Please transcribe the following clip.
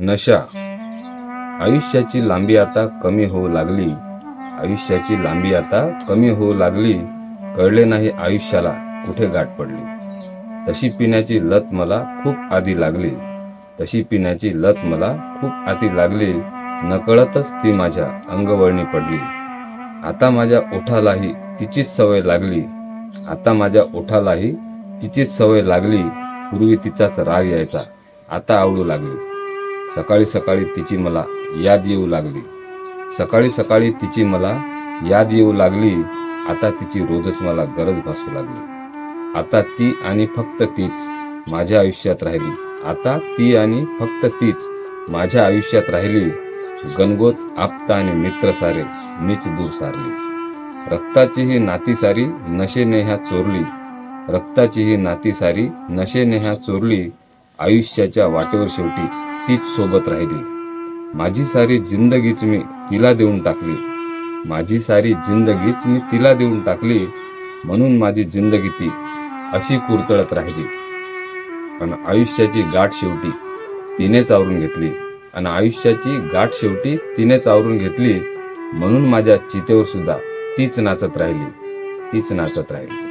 नशा. आयुष्याची लांबी आता कमी होऊ लागली. आयुष्याची लांबी आता कमी होऊ लागली. कळले नाही आयुष्याला कुठे गाठ पडली. तशी पिण्याची लत मला खूप आधी लागली. तशी पिण्याची लत मला खूप आधी लागली. नकळतच ती माझ्या अंगवळणी पडली. आता माझ्या ओठालाही तिचीच सवय लागली. आता माझ्या ओठालाही तिचीच सवय लागली. पूर्वी तिचाच राग यायचा. आता आवडू लागली. सकाळी सकाळी तिची मला याद येऊ लागली. सकाळी सकाळी तिची मला याद येऊ लागली. आता तिची रोजच मला गरज भासू लागली. आता ती आणि फक्त तीच माझ्या आयुष्यात राहिली. आता ती आणि फक्त तीच माझ्या आयुष्यात राहिली. गणगोत आपता आणि मित्र सारे मीच दूर सारली. रक्ताची ही नाती सारी नशेने ह्या चोरली. रक्ताची ही नाती सारी नशेने ह्या चोरली. आयुष्याच्या वाटेवर शेवटी तीच सोबत राहिली. माझी सारी जिंदगीच मी तिला देऊन टाकली. माझी सारी जिंदगीच मी तिला देऊन टाकली म्हणून माझी जिंदगी ती अशी कुरतळत राहिली. आणि आयुष्याची गाठ शेवटी तिनेच आवरून घेतली. आणि आयुष्याची गाठ शेवटी तिनेच आवरून घेतली म्हणून माझ्या चितेवर सुद्धा तीच नाचत राहिली. तीच नाचत राहिली.